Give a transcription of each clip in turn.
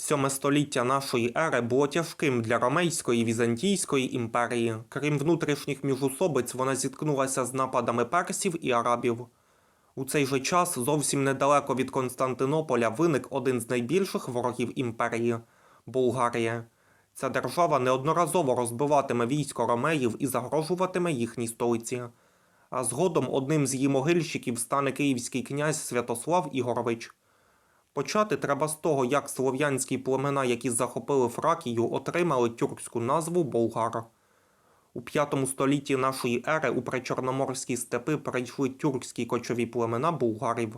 Сьоме століття нашої ери було тяжким для Ромейської і Візантійської імперії. Крім внутрішніх міжусобиць, вона зіткнулася з нападами персів і арабів. У цей же час зовсім недалеко від Константинополя виник один з найбільших ворогів імперії Болгарія. Ця держава неодноразово розбиватиме військо ромеїв і загрожуватиме їхній столиці. А згодом одним з її могильщиків стане київський князь Святослав Ігорович. Почати треба з того, як слов'янські племена, які захопили Фракію, отримали тюркську назву болгар. У V столітті нашої ери у причорноморські степи перейшли тюркські кочові племена булгарів.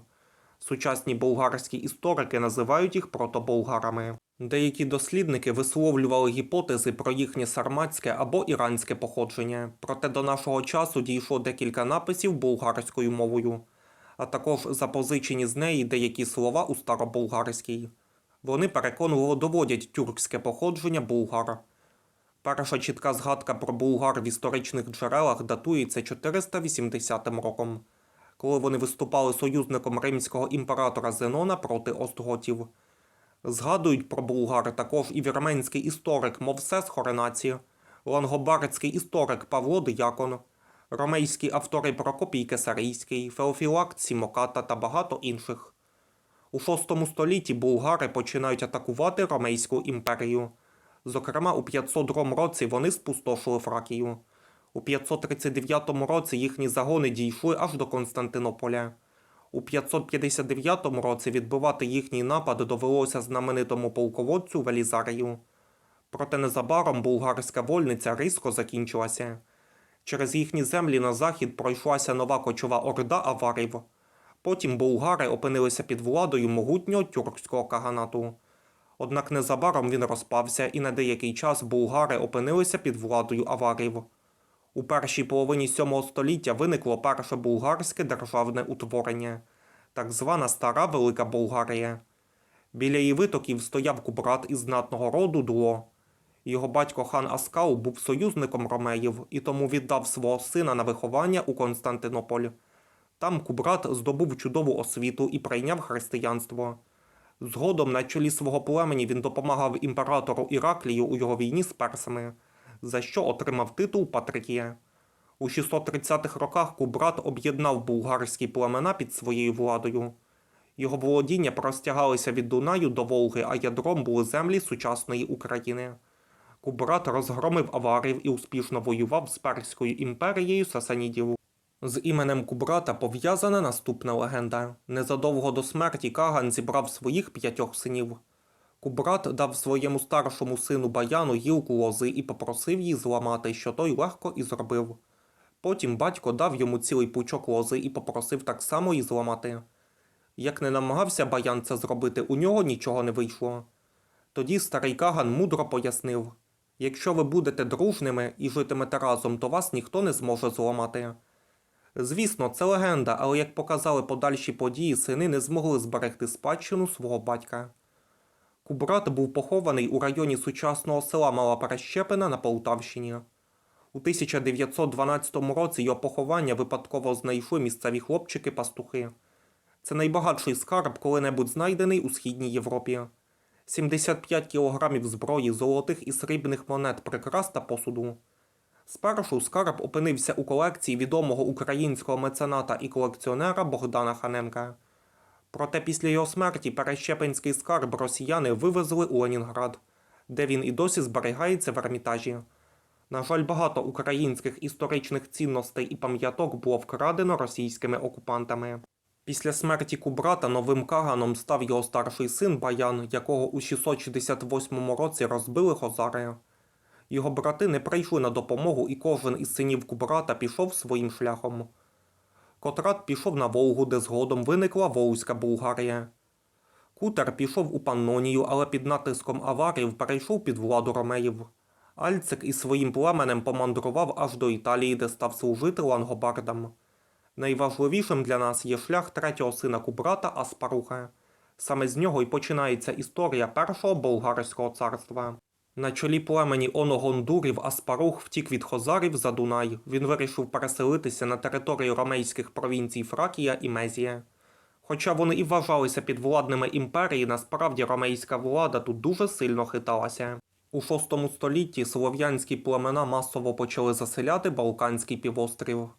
Сучасні болгарські історики називають їх протоболгарами. Деякі дослідники висловлювали гіпотези про їхнє сарматське або іранське походження, проте до нашого часу дійшло декілька написів болгарською мовою, а також запозичені з неї деякі слова у староболгарській. Вони переконливо доводять тюркське походження булгар. Перша чітка згадка про булгар в історичних джерелах датується 480 роком, коли вони виступали союзником римського імператора Зенона проти остготів. Згадують про булгар також і вірменський історик Мовсес Хоренаці, лангобардський історик Павло Диякон, ромейські автори Прокопій Кесарійський, Феофілакт Сімоката та багато інших. У VI столітті булгари починають атакувати Ромейську імперію. Зокрема, у 502 році вони спустошили Фракію. У 539 році їхні загони дійшли аж до Константинополя. У 559 році відбивати їхній напад довелося знаменитому полководцю Велізарію. Проте незабаром булгарська вольниця різко закінчилася. Через їхні землі на захід пройшлася нова кочова орда аварів. Потім булгари опинилися під владою могутнього тюркського каганату. Однак незабаром він розпався і на деякий час булгари опинилися під владою аварів. У першій половині сьомого століття виникло перше булгарське державне утворення, так звана Стара Велика Болгарія. Біля її витоків стояв кубрат із знатного роду Дуло. Його батько хан Аскау був союзником ромеїв і тому віддав свого сина на виховання у Константинополь. Там кубрат здобув чудову освіту і прийняв християнство. Згодом на чолі свого племені він допомагав імператору Іраклію у його війні з персами, за що отримав титул Патрикія. У 630-х роках Кубрат об'єднав булгарські племена під своєю владою. Його володіння простягалися від Дунаю до Волги, а ядром були землі сучасної України. Кубрат розгромив аварів і успішно воював з Перською імперією Сасанідів. З іменем Кубрата пов'язана наступна легенда. Незадовго до смерті Каган зібрав своїх п'ятьох синів. Кубрат дав своєму старшому сину Баяну гілку лози і попросив її зламати, що той легко і зробив. Потім батько дав йому цілий пучок лози і попросив так само її зламати. Як не намагався Баян це зробити, у нього нічого не вийшло. Тоді старий Каган мудро пояснив: якщо ви будете дружними і житимете разом, то вас ніхто не зможе зламати. Звісно, це легенда, але як показали подальші події, сини не змогли зберегти спадщину свого батька. Кубрат був похований у районі сучасного села Мала Перещепина на Полтавщині. У 1912 році його поховання випадково знайшли місцеві хлопчики-пастухи. Це найбагатший скарб, коли-небудь знайдений у Східній Європі. 75 кілограмів зброї, золотих і срібних монет, прикрас та посуду. Спершу скарб опинився у колекції відомого українського мецената і колекціонера Богдана Ханенка. Проте після його смерті перещепинський скарб росіяни вивезли у Ленінград, де він і досі зберігається в Ермітажі. На жаль, багато українських історичних цінностей і пам'яток було вкрадено російськими окупантами. Після смерті Кубрата новим каганом став його старший син Баян, якого у 668 році розбили хозари. Його брати не прийшли на допомогу, і кожен із синів Кубрата пішов своїм шляхом. Котрат пішов на Волгу, де згодом виникла Волзька Булгарія. Кутер пішов у Паннонію, але під натиском аварів перейшов під владу ромеїв. Альцик із своїм племенем помандрував аж до Італії, де став служити лангобардам. Найважливішим для нас є шлях третього сина Кубрата Аспаруха. Саме з нього й починається історія першого болгарського царства. На чолі племені Оногондурів Аспарух втік від хозарів за Дунай. Він вирішив переселитися на територію ромейських провінцій Фракія і Мезія. Хоча вони і вважалися підвладними імперії, насправді ромейська влада тут дуже сильно хиталася. У VI столітті слов'янські племена масово почали заселяти Балканський півострів.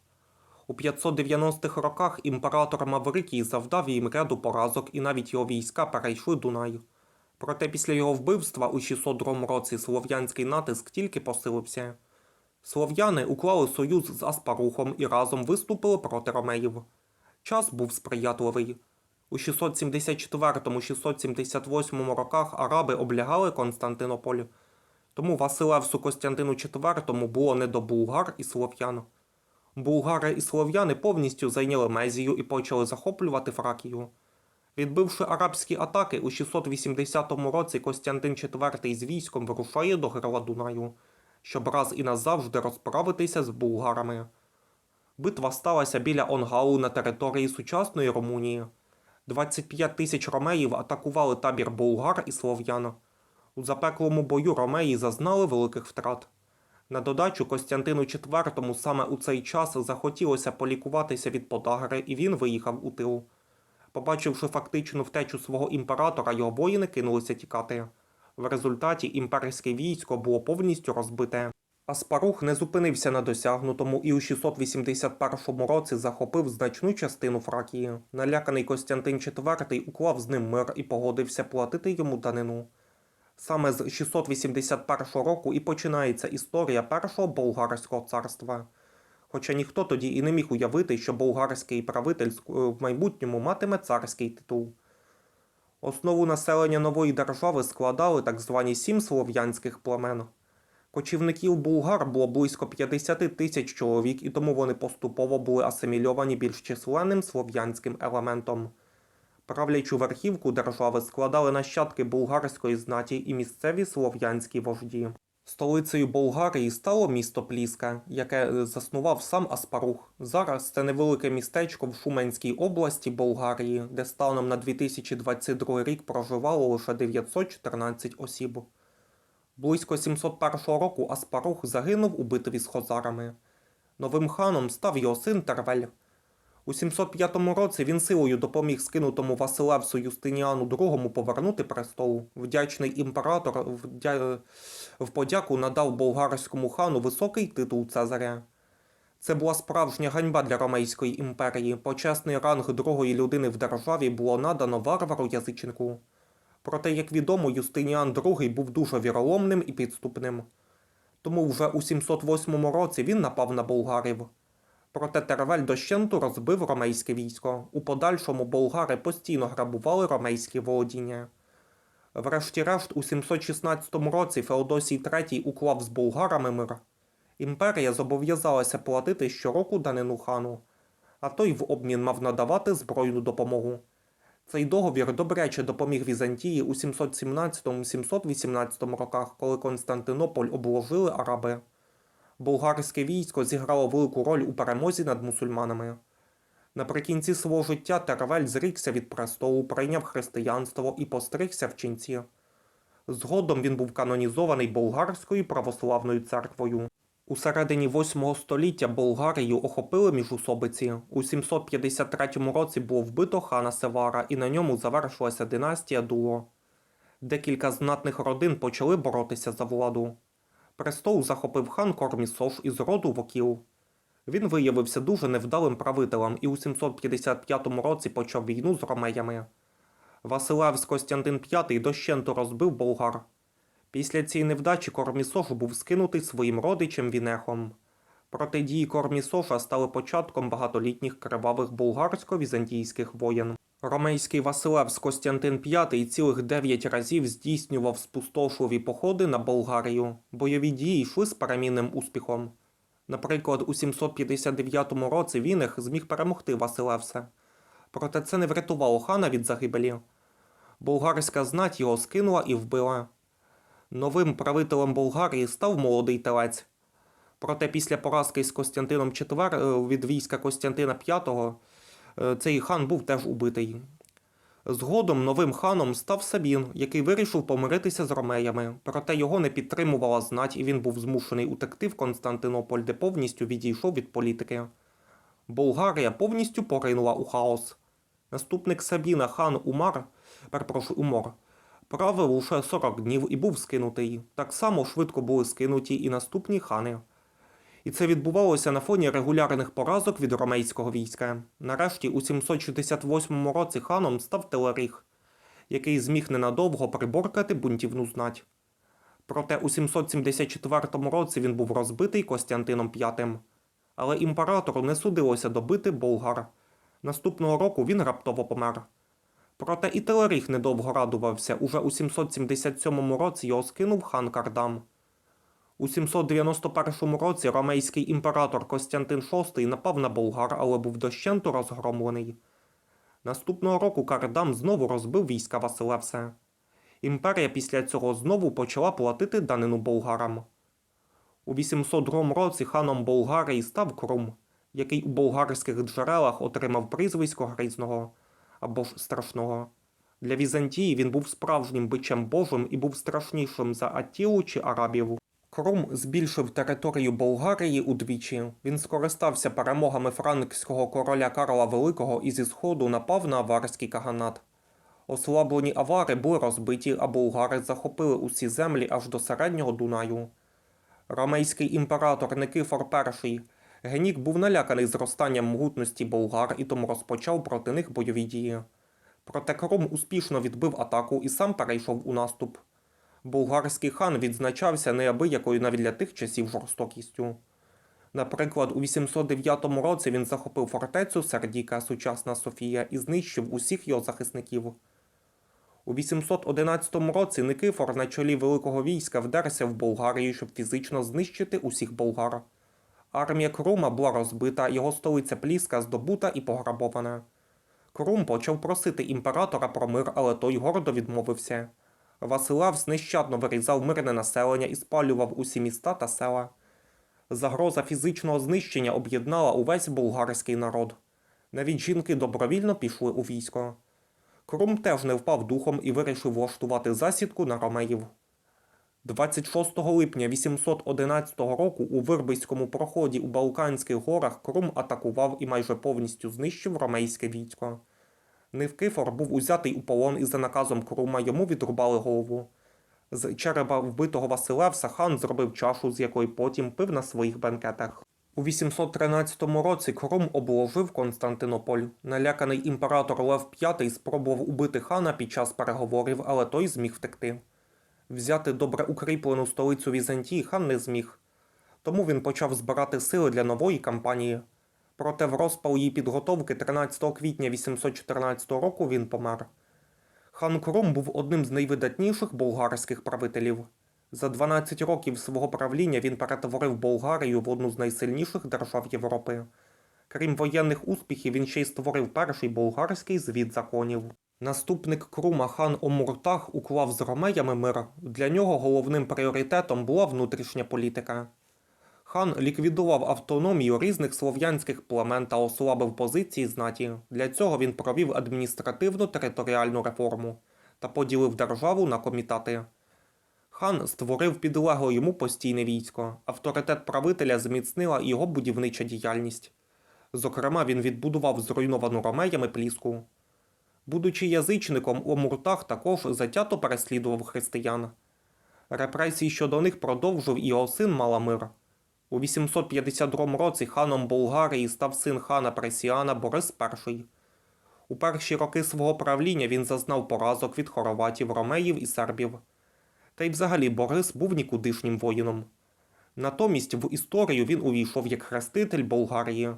У 590-х роках імператор Маврикій завдав їм ряду поразок і навіть його війська перейшли Дунай. Проте після його вбивства у 602 році слов'янський натиск тільки посилився. Слов'яни уклали союз з Аспарухом і разом виступили проти ромеїв. Час був сприятливий. У 674-678 роках араби облягали Константинополь, тому Василевсу Костянтину IV було не до булгар і слов'ян. Булгари і слов'яни повністю зайняли Мезію і почали захоплювати Фракію. Відбивши арабські атаки, у 680 році Костянтин IV з військом вирушає до герла Дунаю, щоб раз і назавжди розправитися з булгарами. Битва сталася біля Онгалу на території сучасної Румунії. 25 тисяч ромеїв атакували табір булгар і слов'ян. У запеклому бою ромеї зазнали великих втрат. На додачу Костянтину IV саме у цей час захотілося полікуватися від подагри, і він виїхав у тил. Побачивши фактичну втечу свого імператора, його воїни кинулися тікати. В результаті імперське військо було повністю розбите. Аспарух не зупинився на досягнутому і у 681 році захопив значну частину Фракії. Наляканий Костянтин IV уклав з ним мир і погодився платити йому данину. Саме з 681 року і починається історія першого болгарського царства. Хоча ніхто тоді і не міг уявити, що болгарський правитель в майбутньому матиме царський титул. Основу населення нової держави складали так звані сім слов'янських племен. Кочівників булгар було близько 50 тисяч чоловік, і тому вони поступово були асимільовані більш численним слов'янським елементом. Правлячу верхівку держави складали нащадки булгарської знаті і місцеві слов'янські вожді. Столицею Болгарії стало місто Пліска, яке е, заснував сам Аспарух. Зараз це невелике містечко в Шуменській області Болгарії, де станом на 2022 рік проживало лише 914 осіб. Близько 701 року Аспарух загинув у битві з хозарами. Новим ханом став його син Тервель. У 705 році він силою допоміг скинутому Василевсу Юстиніану II повернути престол. Вдячний імператор вдя... в подяку надав болгарському хану високий титул Цезаря. Це була справжня ганьба для Ромейської імперії. Почесний ранг другої людини в державі було надано варвару язичнику. Проте, як відомо, Юстиніан II був дуже віроломним і підступним. Тому вже у 708 році він напав на болгарів. Проте Тервель дощенту розбив ромейське військо. У подальшому болгари постійно грабували ромейські володіння. Врешті-решт, у 716 році Феодосій III уклав з болгарами мир. Імперія зобов'язалася платити щороку данину хану, а той в обмін мав надавати збройну допомогу. Цей договір добряче допоміг Візантії у 717-718 роках, коли Константинополь обложили араби. Болгарське військо зіграло велику роль у перемозі над мусульманами. Наприкінці свого життя Тервель зрікся від престолу, прийняв християнство і постригся в ченці. Згодом він був канонізований болгарською православною церквою. У середині 8 століття Болгарію охопили міжусобиці. У 753 році було вбито хана Севара, і на ньому завершилася династія Дуло. Декілька знатних родин почали боротися за владу. Престол захопив хан Кормісош із роду Вокіл. Він виявився дуже невдалим правителем і у 755 році почав війну з ромеями. Василевс Костянтин V дощенту розбив болгар. Після цієї невдачі Кормісош був скинутий своїм родичем Вінехом. Проте дії Кормісоша стали початком багатолітніх кривавих болгарсько-візантійських воєн. Ромейський Василевс Костянтин V цілих дев'ять разів здійснював спустошливі походи на Болгарію. Бойові дії йшли з перемінним успіхом. Наприклад, у 759 році Вінех зміг перемогти Василевса. Проте це не врятувало хана від загибелі. Болгарська знать його скинула і вбила. Новим правителем Болгарії став молодий телець. Проте після поразки з Костянтином IV е, від війська Костянтина V цей хан був теж убитий. Згодом новим ханом став Сабін, який вирішив помиритися з ромеями, проте його не підтримувала знать, і він був змушений утекти в Константинополь, де повністю відійшов від політики. Болгарія повністю поринула у хаос. Наступник Сабіна хан Умар, перепрошую, Умор, правив лише 40 днів і був скинутий. Так само швидко були скинуті і наступні хани. І це відбувалося на фоні регулярних поразок від ромейського війська. Нарешті у 768 році ханом став Телеріх, який зміг ненадовго приборкати бунтівну знать. Проте у 774 році він був розбитий Костянтином V. Але імператору не судилося добити болгар. Наступного року він раптово помер. Проте і Телеріх недовго радувався. Уже у 777 році його скинув хан Кардам. У 791 році ромейський імператор Костянтин VI напав на болгар, але був дощенту розгромлений. Наступного року Кардам знову розбив війська Василевса. Імперія після цього знову почала платити данину болгарам. У 802 році ханом Болгарії став Крум, який у болгарських джерелах отримав прізвисько Грізного або ж страшного. Для Візантії він був справжнім бичем Божим і був страшнішим за Аттілу чи Арабів. Крум збільшив територію Болгарії удвічі. Він скористався перемогами франкського короля Карла Великого і зі сходу напав на аварський каганат. Ослаблені авари були розбиті, а болгари захопили усі землі аж до середнього Дунаю. Ромейський імператор Никифор І Генік був наляканий зростанням могутності болгар і тому розпочав проти них бойові дії. Проте Крум успішно відбив атаку і сам перейшов у наступ. Болгарський хан відзначався неабиякою навіть для тих часів жорстокістю. Наприклад, у 809 році він захопив фортецю Сердіка, сучасна Софія, і знищив усіх його захисників. У 811 році Никифор на чолі великого війська вдерся в Болгарію, щоб фізично знищити усіх болгар. Армія Крума була розбита, його столиця Пліска здобута і пограбована. Крум почав просити імператора про мир, але той гордо відмовився. Василавс нещадно вирізав мирне населення і спалював усі міста та села. Загроза фізичного знищення об'єднала увесь болгарський народ. Навіть жінки добровільно пішли у військо. Крум теж не впав духом і вирішив влаштувати засідку на ромеїв. 26 липня 811 року у Вирбиському проході у Балканських горах Крум атакував і майже повністю знищив ромейське військо. Невкифор був узятий у полон і за наказом Крума йому відрубали голову. З череба вбитого Василевса хан зробив чашу, з якої потім пив на своїх бенкетах. У 813 році Крум обложив Константинополь. Наляканий імператор Лев V спробував убити хана під час переговорів, але той зміг втекти. Взяти добре укріплену столицю Візантії хан не зміг. Тому він почав збирати сили для нової кампанії. Проте в розпал її підготовки 13 квітня 814 року він помер. Хан Крум був одним з найвидатніших болгарських правителів. За 12 років свого правління він перетворив Болгарію в одну з найсильніших держав Європи. Крім воєнних успіхів, він ще й створив перший болгарський звіт законів. Наступник Крума хан Омуртах уклав з ромеями мир. Для нього головним пріоритетом була внутрішня політика. Хан ліквідував автономію різних слов'янських племен та ослабив позиції знаті. Для цього він провів адміністративну територіальну реформу та поділив державу на комітати. Хан створив підлегле йому постійне військо. Авторитет правителя зміцнила його будівнича діяльність. Зокрема, він відбудував зруйновану ромеями пліску. Будучи язичником, Омуртах також затято переслідував християн. Репресії щодо них продовжив його син Маламир. У 852 році ханом Болгарії став син хана Пресіана Борис І. У перші роки свого правління він зазнав поразок від хорватів, ромеїв і сербів. Та й взагалі Борис був нікудишнім воїном. Натомість в історію він увійшов як хреститель Болгарії.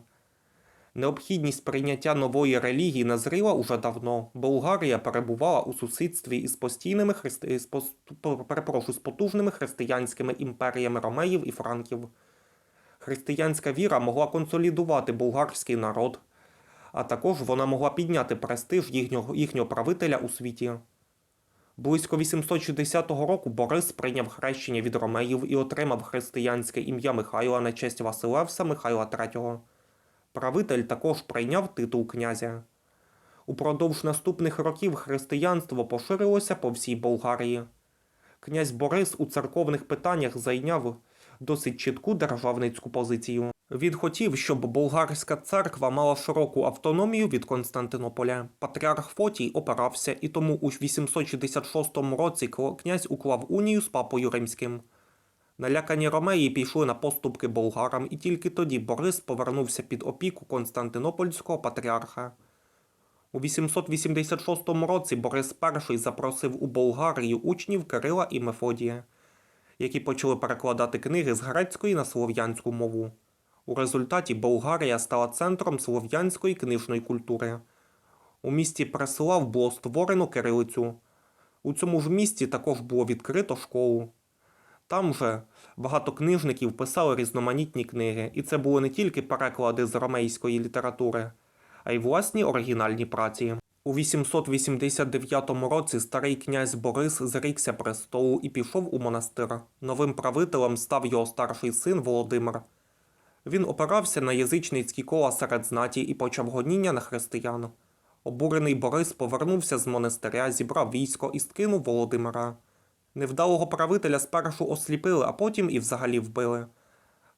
Необхідність прийняття нової релігії назріла уже давно. Болгарія перебувала у сусідстві із постійними христи... з перепрошую, з потужними християнськими імперіями ромеїв і франків. Християнська віра могла консолідувати болгарський народ, а також вона могла підняти престиж їхнього, їхнього правителя у світі. Близько 860 року Борис прийняв хрещення від ромеїв і отримав християнське ім'я Михайла на честь Василевса Михайла III. Правитель також прийняв титул князя. Упродовж наступних років християнство поширилося по всій Болгарії. Князь Борис у церковних питаннях зайняв досить чітку державницьку позицію. Він хотів, щоб болгарська церква мала широку автономію від Константинополя. Патріарх Фотій опирався, і тому у 866 році князь уклав унію з папою римським. Налякані ромеї пішли на поступки болгарам, і тільки тоді Борис повернувся під опіку Константинопольського патріарха. У 886 році Борис І запросив у Болгарію учнів Кирила і Мефодія, які почали перекладати книги з грецької на слов'янську мову. У результаті Болгарія стала центром слов'янської книжної культури. У місті Преслав було створено кирилицю. У цьому ж місті також було відкрито школу. Там же багато книжників писали різноманітні книги, і це були не тільки переклади з ромейської літератури, а й власні оригінальні праці. У 889 році старий князь Борис зрікся престолу і пішов у монастир. Новим правителем став його старший син Володимир. Він опирався на язичницькі кола серед знаті і почав гоніння на християн. Обурений Борис повернувся з монастиря, зібрав військо і скинув Володимира. Невдалого правителя спершу осліпили, а потім і взагалі вбили.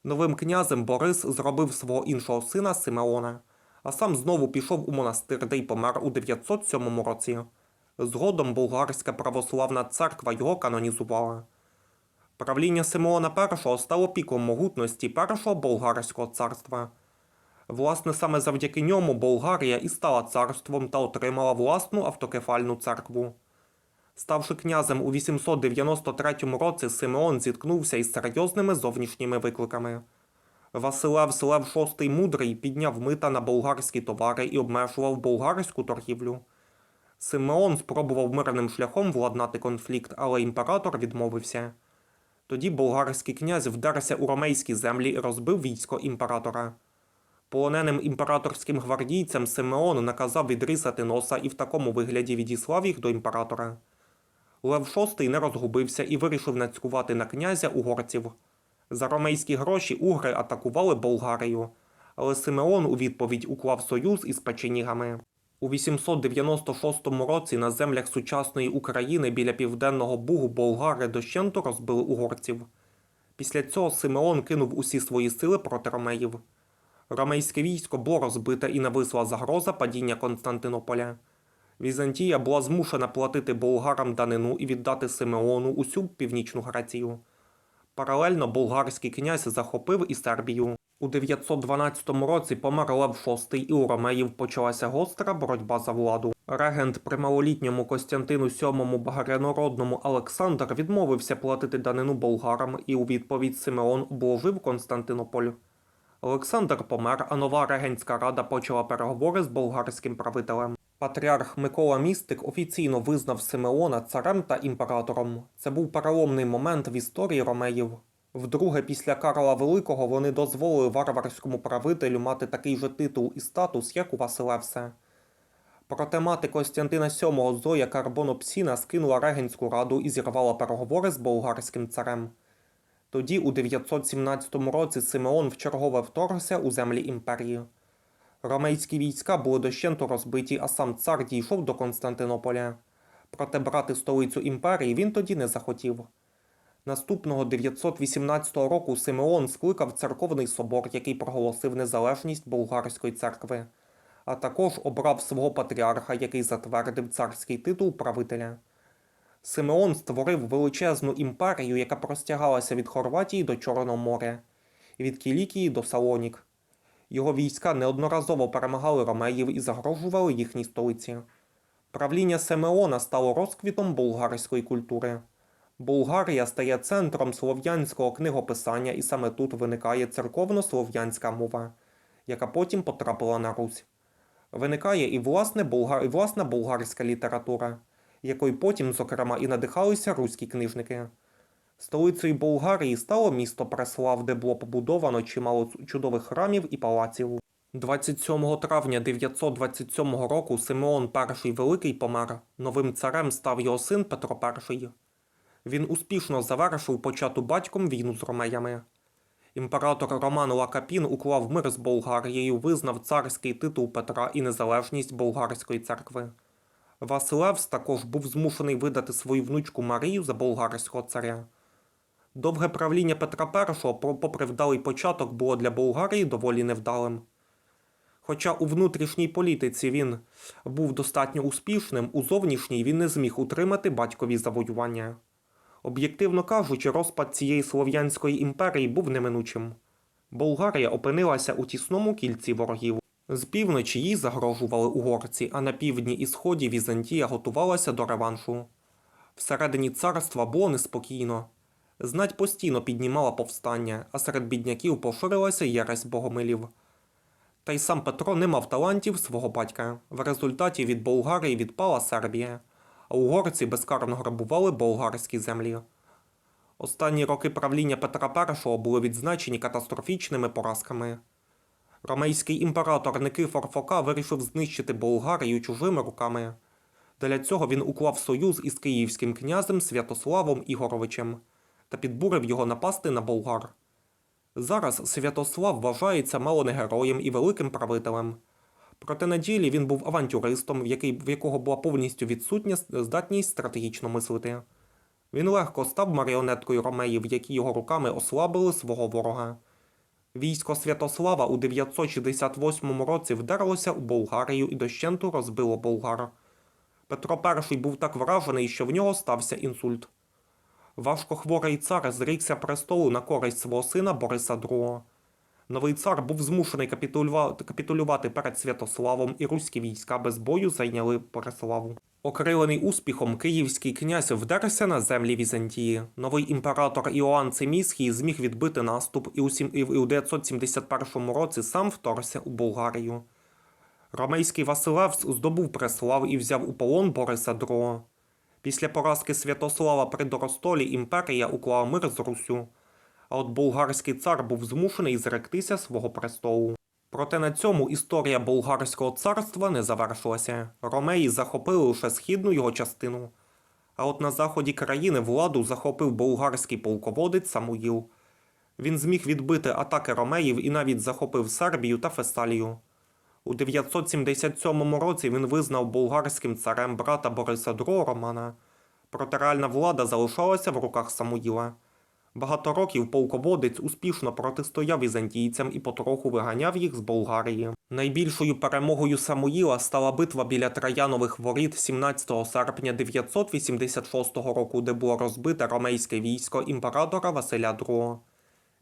Новим князем Борис зробив свого іншого сина Симеона, а сам знову пішов у монастир, де й помер у 907 році. Згодом болгарська православна церква його канонізувала. Правління Симеона І стало піком могутності першого болгарського царства. Власне, саме завдяки ньому Болгарія і стала царством та отримала власну автокефальну церкву. Ставши князем у 893 році, Симеон зіткнувся із серйозними зовнішніми викликами. Василевс Лев VI Мудрий підняв мита на болгарські товари і обмежував болгарську торгівлю. Симеон спробував мирним шляхом владнати конфлікт, але імператор відмовився. Тоді болгарський князь вдарився у ромейські землі і розбив військо імператора. Полоненим імператорським гвардійцям Симеон наказав відрізати носа і в такому вигляді відіслав їх до імператора. Лев VI не розгубився і вирішив нацькувати на князя угорців. За ромейські гроші угри атакували Болгарію, але Симеон у відповідь уклав союз із печенігами. У 896 році на землях сучасної України біля південного Бугу болгари дощенту розбили угорців. Після цього Симеон кинув усі свої сили проти ромеїв. Ромейське військо було розбите і нависла загроза падіння Константинополя. Візантія була змушена платити болгарам данину і віддати Симеону усю північну Грецію. Паралельно болгарський князь захопив і Сербію. У 912 році помер Лев VI і у ромеїв почалася гостра боротьба за владу. Регент при малолітньому Костянтину VII багрянородному Олександр відмовився платити данину болгарам і у відповідь Симеон обложив Константинополь. Олександр помер, а нова регентська рада почала переговори з болгарським правителем. Патріарх Микола Містик офіційно визнав Симеона царем та імператором. Це був переломний момент в історії ромеїв. Вдруге, після Карла Великого вони дозволили варварському правителю мати такий же титул і статус, як у Василевса. Проте мати Костянтина VII Зоя Карбонопсіна скинула регенську раду і зірвала переговори з болгарським царем. Тоді, у 917 році, Симеон вчергове вторгся у землі імперії. Ромейські війська були дощенту розбиті, а сам цар дійшов до Константинополя. Проте брати столицю імперії він тоді не захотів. Наступного 918 року Симеон скликав церковний собор, який проголосив незалежність болгарської церкви, а також обрав свого патріарха, який затвердив царський титул правителя. Симеон створив величезну імперію, яка простягалася від Хорватії до Чорного моря, від Кілікії до Салонік. Його війська неодноразово перемагали ромеїв і загрожували їхній столиці. Правління Симеона стало розквітом болгарської культури. Болгарія стає центром слов'янського книгописання, і саме тут виникає церковно-слов'янська мова, яка потім потрапила на Русь. Виникає і, власне, болгар... і власна болгарська література, якою потім, зокрема, і надихалися руські книжники. Столицею Болгарії стало місто Преслав, де було побудовано чимало чудових храмів і палаців. 27 травня 927 року Симеон І Великий помер. Новим царем став його син Петро І. Він успішно завершив почату батьком війну з ромеями. Імператор Роман Лакапін уклав мир з Болгарією, визнав царський титул Петра і незалежність болгарської церкви. Василевс також був змушений видати свою внучку Марію за болгарського царя. Довге правління Петра І, попри вдалий початок, було для Болгарії доволі невдалим. Хоча у внутрішній політиці він був достатньо успішним, у зовнішній він не зміг утримати батькові завоювання. Об'єктивно кажучи, розпад цієї слов'янської імперії був неминучим. Болгарія опинилася у тісному кільці ворогів. З півночі їй загрожували угорці, а на півдні і сході Візантія готувалася до реваншу. Всередині царства було неспокійно. Знать постійно піднімала повстання, а серед бідняків поширилася єресь богомилів. Та й сам Петро не мав талантів свого батька. В результаті від Болгарії відпала Сербія, а угорці безкарно грабували болгарські землі. Останні роки правління Петра І були відзначені катастрофічними поразками. Ромейський імператор Никифор Фока вирішив знищити Болгарію чужими руками. Для цього він уклав союз із київським князем Святославом Ігоровичем та підбурив його напасти на болгар. Зараз Святослав вважається мало не героєм і великим правителем. Проте на ділі він був авантюристом, в, який, в якого була повністю відсутня здатність стратегічно мислити. Він легко став маріонеткою ромеїв, які його руками ослабили свого ворога. Військо Святослава у 968 році вдерлося у Болгарію і дощенту розбило болгар. Петро І був так вражений, що в нього стався інсульт. Важкохворий цар зрікся престолу на користь свого сина Бориса II. Новий цар був змушений капітулювати, перед Святославом, і руські війська без бою зайняли Бориславу. Окрилений успіхом, київський князь вдерся на землі Візантії. Новий імператор Іоанн Циміський зміг відбити наступ і у, сім- і в 971 році сам вторгся у Болгарію. Ромейський Василевс здобув Преслав і взяв у полон Бориса II. Після поразки Святослава при Доростолі імперія уклала мир з Руссю, а от болгарський цар був змушений зректися свого престолу. Проте на цьому історія болгарського царства не завершилася. Ромеї захопили лише східну його частину. А от на заході країни владу захопив болгарський полководець Самуїл. Він зміг відбити атаки ромеїв і навіть захопив Сербію та Фесалію. У 977 році він визнав болгарським царем брата Бориса II Романа, проте реальна влада залишалася в руках Самуїла. Багато років полководець успішно протистояв візантійцям і потроху виганяв їх з Болгарії. Найбільшою перемогою Самуїла стала битва біля Троянових воріт 17 серпня 986 року, де було розбите ромейське військо імператора Василя II.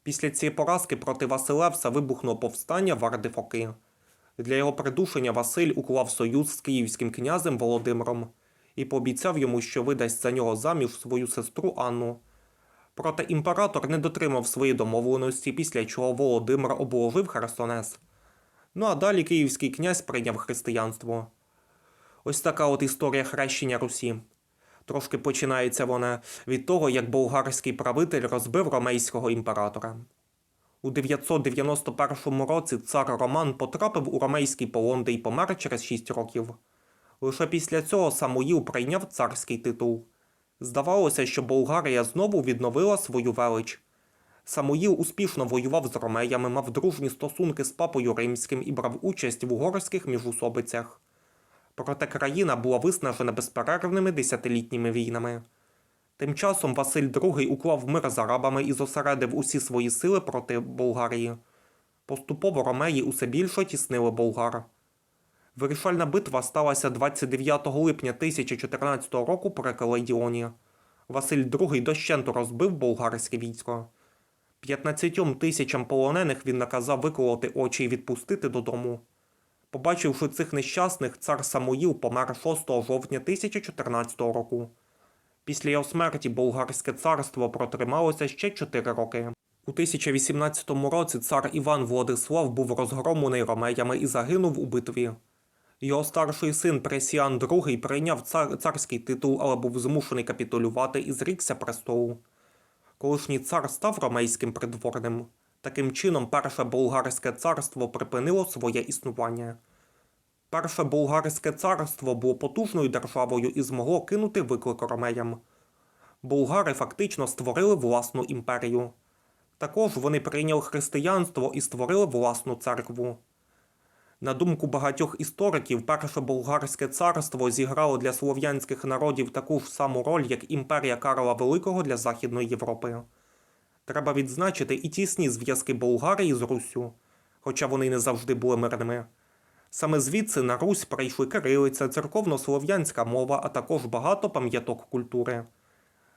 Після цієї поразки проти Василевса вибухнуло повстання Варди Фоки. Для його придушення Василь уклав союз з київським князем Володимиром і пообіцяв йому, що видасть за нього заміж свою сестру Анну. Проте імператор не дотримав свої домовленості, після чого Володимир обложив Херсонес. Ну а далі київський князь прийняв християнство. Ось така от історія хрещення Русі. Трошки починається вона від того, як болгарський правитель розбив ромейського імператора. У 991 році цар Роман потрапив у ромейський полон, де й помер через 6 років. Лише після цього Самуїл прийняв царський титул. Здавалося, що Болгарія знову відновила свою велич. Самуїл успішно воював з ромеями, мав дружні стосунки з папою римським і брав участь в угорських міжусобицях. Проте країна була виснажена безперервними десятилітніми війнами. Тим часом Василь II уклав мир з арабами і зосередив усі свої сили проти Болгарії. Поступово ромеї усе більше тіснили болгар. Вирішальна битва сталася 29 липня 1014 року при Каледіоні. Василь II дощенту розбив болгарське військо. 15 тисячам полонених він наказав виколоти очі і відпустити додому. Побачивши цих нещасних, цар Самуїл помер 6 жовтня 1014 року. Після його смерті болгарське царство протрималося ще 4 роки. У 1018 році цар Іван Владислав був розгромлений ромеями і загинув у битві. Його старший син Пресіан II прийняв цар, царський титул, але був змушений капітулювати і зрікся престолу. Колишній цар став ромейським придворним. Таким чином, перше болгарське царство припинило своє існування. Перше болгарське царство було потужною державою і змогло кинути виклик ромеям. Болгари фактично створили власну імперію. Також вони прийняли християнство і створили власну церкву. На думку багатьох істориків, перше болгарське царство зіграло для слов'янських народів таку ж саму роль, як імперія Карла Великого для Західної Європи. Треба відзначити і тісні зв'язки Болгарії з Руссю, хоча вони не завжди були мирними. Саме звідси на Русь прийшли кирилиця, церковно-слов'янська мова, а також багато пам'яток культури.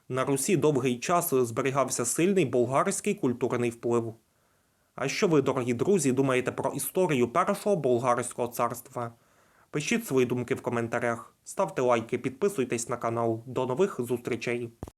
На Русі довгий час зберігався сильний болгарський культурний вплив. А що ви, дорогі друзі, думаєте про історію першого болгарського царства? Пишіть свої думки в коментарях, ставте лайки, підписуйтесь на канал. До нових зустрічей!